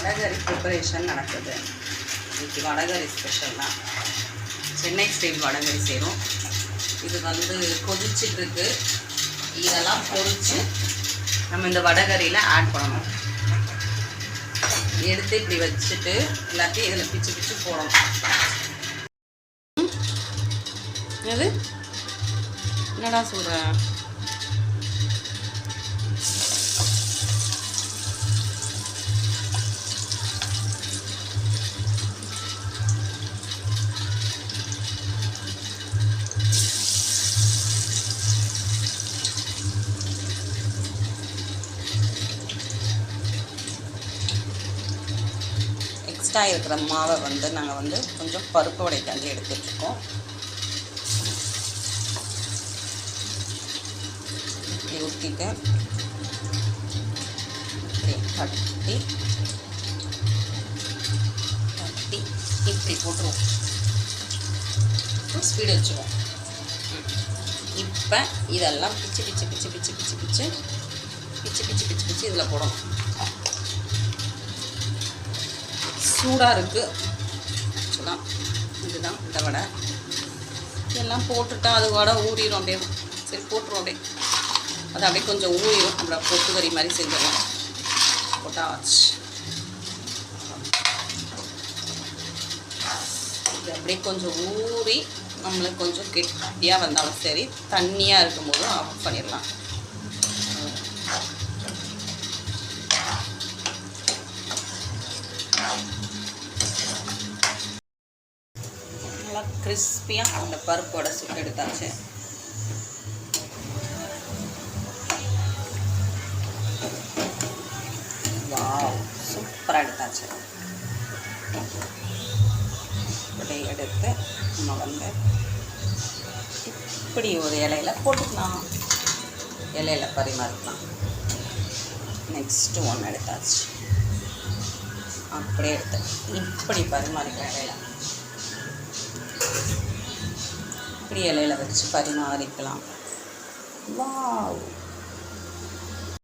Vadacurry preparation நடக்குது. இன்றைக்கி vadacurry special தான். சென்னை ஸ்டைல் வடகறி செய்கிறோம் இது வந்து கொதிச்சிட்டுருக்கு இதெல்லாம் பொறிச்சு நம்ம இந்த வடகறியில் ஆட் பண்ணணும். எடுத்து இப்படி வச்சுட்டு எல்லாத்தையும் இதில் பிச்சு பிச்சு போடணும். என்னது? என்னடா சொல்கிற எக்ஸ்ட்ரா இருக்கிற மாவை வந்து நாங்கள் வந்து கொஞ்சம் பருப்பு வடைக்காண்டி எடுத்துட்ருக்கோம் இப்படி ஊற்றிட்டு இப்படி தட்டி தட்டி இப்படி போட்டுருவோம் ஸ்பீடு வச்சுருவோம் இப்போ இதெல்லாம் பிச்சு பிச்சு பிச்சு பிச்சு பிச்சு பிச்சு பிச்சு பிச்சு பிச்சு பிச்சு இதில் போடணும் சூடாக இருக்குது ஆக்சுவலாக இதுதான் இந்த வடை. எல்லாம் போட்டுட்டா அது வடை ஊறிடும் அப்படியே. சரி போட்டுரும் அப்படியே. அது அப்படியே கொஞ்சம் ஊறிடும் அப்புறம் பொட்டு கறி மாதிரி செஞ்சிடலாம். போட்டாச்சு. இது அப்படியே கொஞ்சம் ஊறி நம்மளுக்கு கொஞ்சம் கெட்டியாக வந்தாலும் சரி தண்ணியாக இருக்கும்போதும் ஆஃப் பண்ணிடலாம். கிறிஸ்பியாக அந்த பருப்போட சுட்டு எடுத்தாச்சு. வாவ் சூப்பராக எடுத்தாச்சு. இப்படி எடுத்து நம்ம வந்து இப்படி ஒரு இலையில போட்டுக்கலாம். இலையில பரிமாறிக்கலாம். நெக்ஸ்ட்டு ஒன்று எடுத்தாச்சு. அப்படியே எடுத்து இப்படி பரிமாறிக்கலாம் இலையில. இப்படி இலையில வச்சு பரிமாறிக்கலாம். வாவ்.